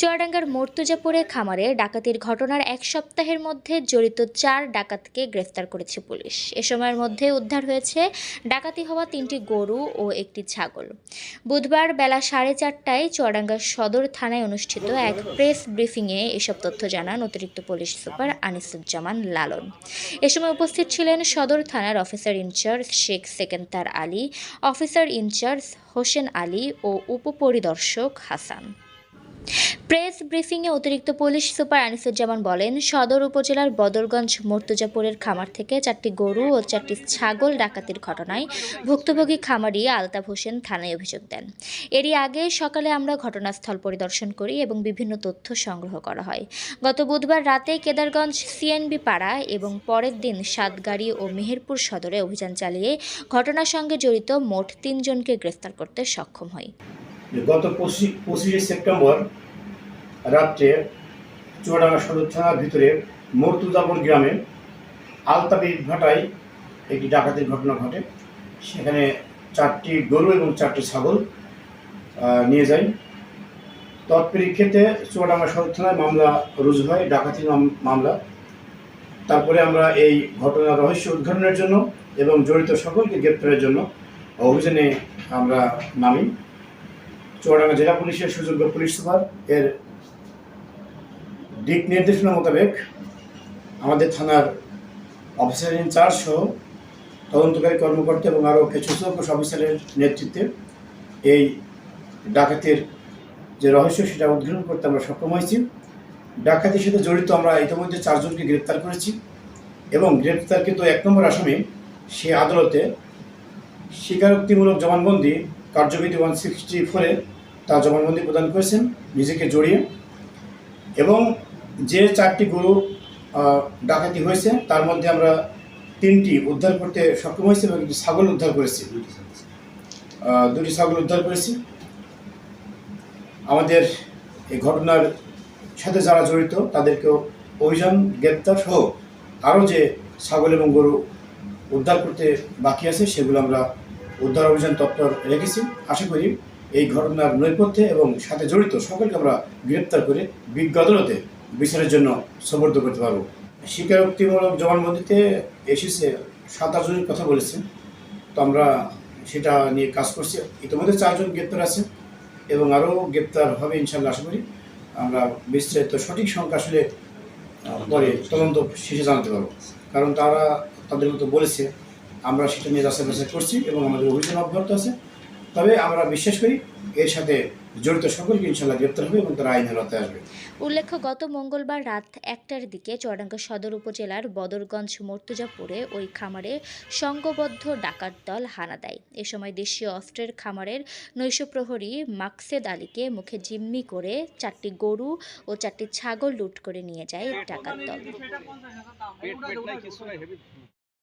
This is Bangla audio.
চুয়াডাঙ্গার মর্তুজাপুরে খামারে ডাকাতির ঘটনার এক সপ্তাহের মধ্যে জড়িত চার ডাকাতকে গ্রেফতার করেছে পুলিশ। এ সময়ের মধ্যে উদ্ধার হয়েছে ডাকাতি হওয়া তিনটি গরু ও একটি ছাগল। বুধবার বেলা সাড়ে চারটায় চুয়াডাঙ্গা সদর থানায় অনুষ্ঠিত এক প্রেস ব্রিফিংয়ে এসব তথ্য জানান অতিরিক্ত পুলিশ সুপার আনিসুজ্জামান লালন। এ সময় উপস্থিত ছিলেন সদর থানার officer in charge Sheikh Sekendar Ali, officer in charge Hossain Ali ও উপপরিদর্শক হাসান। প্রেস ব্রিফিংয়ে অতিরিক্ত পুলিশ সুপার আনিসুজ্জামান বলেন, সদর উপজেলার বদরগঞ্জ মর্তুজাপুরের খামার থেকে চারটি গরু ও চারটি ছাগল ডাকাতির ঘটনায় ভুক্তভোগী খামারি আলতাফ হোসেন থানায় অভিযোগ দেন। এরই আগে সকালে আমরা ঘটনাস্থল পরিদর্শন করি এবং বিভিন্ন তথ্য সংগ্রহ করা হয়। গত বুধবার রাতে কেদারগঞ্জ সিএনবি পাড়া এবং পরের দিন সাতগাড়ি ও মেহেরপুর সদরে অভিযান চালিয়ে ঘটনার সঙ্গে জড়িত মোট তিনজনকে গ্রেফতার করতে সক্ষম হয়। গত পঁচিশে সেপ্টেম্বর রাত্রে চুয়াডাঙ্গা সদর থানার ভিতরে মর্তুদাপুর গ্রামে আলতাবি ভাটায় একটি ডাকাতির ঘটনা ঘটে। সেখানে চারটি গরু এবং চারটি ছাগল নিয়ে যায়। তৎপরিক্ষেত্রে চুয়াডাঙ্গা সদর থানায় মামলা রুজু হয় ডাকাতির মামলা। তারপরে আমরা এই ঘটনার রহস্য উদ্ঘাটনের জন্য এবং জড়িত সকলকে গ্রেপ্তারের জন্য অভিযানে আমরা নামি। চুয়াডাঙ্গা জেলা পুলিশের সুযোগ্য পুলিশ সুপার এর দিক নির্দেশনা মোতাবেক আমাদের থানার অফিসার ইনচার্জ সহ তদন্তকারী কর্মকর্তা এবং আরও কিছু চৌকস অফিসারের নেতৃত্বে এই ডাকাতির যে রহস্য সেটা উদ্ঘাটন করতে আমরা সক্ষম হয়েছি। ডাকাতির সাথে জড়িত আমরা ইতিমধ্যে চারজনকে গ্রেপ্তার করেছি এবং গ্রেপ্তার কিন্তু এক নম্বর আসামি, সে আদালতে স্বীকারোক্তিমূলক জবানবন্দি কার্যবিধি ওয়ান সিক্সটি ফোরে তার জবানবন্দি প্রদান করেছেন, নিজেকে জড়িয়ে এবং যে চারটি গরু ডাকাতি হয়েছে, তার মধ্যে আমরা তিনটি উদ্ধার করতে সক্ষম হয়েছি এবং একটি ছাগল উদ্ধার করেছি। দুটি ছাগল উদ্ধার করেছি। আমাদের এই ঘটনার সাথে যারা জড়িত, তাদেরকেও অভিযান, গ্রেপ্তার সহ আরও যে ছাগল এবং গরু উদ্ধার করতে বাকি আছে, সেগুলো আমরা উদ্ধার অভিযান তৎপর রেখেছি। আশা করি এই ঘটনার নৈপথ্যে এবং সাথে জড়িত সকলকে আমরা গ্রেপ্তার করে বিজ্ঞ আদালতে বিচারের জন্য সমর্থ করতে পারব। স্বীকারোক্তিমূলক জবানবন্দিতে এসেছে সাত আটজনের কথা বলেছে। তো আমরা সেটা নিয়ে কাজ করছি। ইতিমধ্যে চারজন গ্রেপ্তার আছে এবং আরও গ্রেপ্তার হবে ইনশাল্লাহ আশা করি। আমরা বিস্তারিত সঠিক সংখ্যা আসলে পরে তদন্ত শেষে জানাতে পারব। কারণ তারা তাদের মতো বলেছে। আমরা সেটা নিয়ে বাছাই করছি এবং আমাদের অভিযান অব্যাহত আছে। তবে আমরা বিশ্বাস করি এর সাথে জড়িত সকলকে ইনশাল্লাহ গ্রেপ্তার হবে এবং তারা আইনের আওতায় আসবে। উল্লেখ্য গত মঙ্গলবার রাত একটার দিকে চুয়াডাঙ্গা সদর উপজেলার বদরগঞ্জ মর্তুজাপুরে ওই খামারে সংঘবদ্ধ ডাকাত দল হানা দেয়। এ সময় দেশীয় অস্ত্রের খামারের নৈশ প্রহরী মাকসেদ আলীকে মুখে জিম্মি করে চারটি গরু ও চারটি ছাগল লুট করে নিয়ে যায় ডাকাত দল।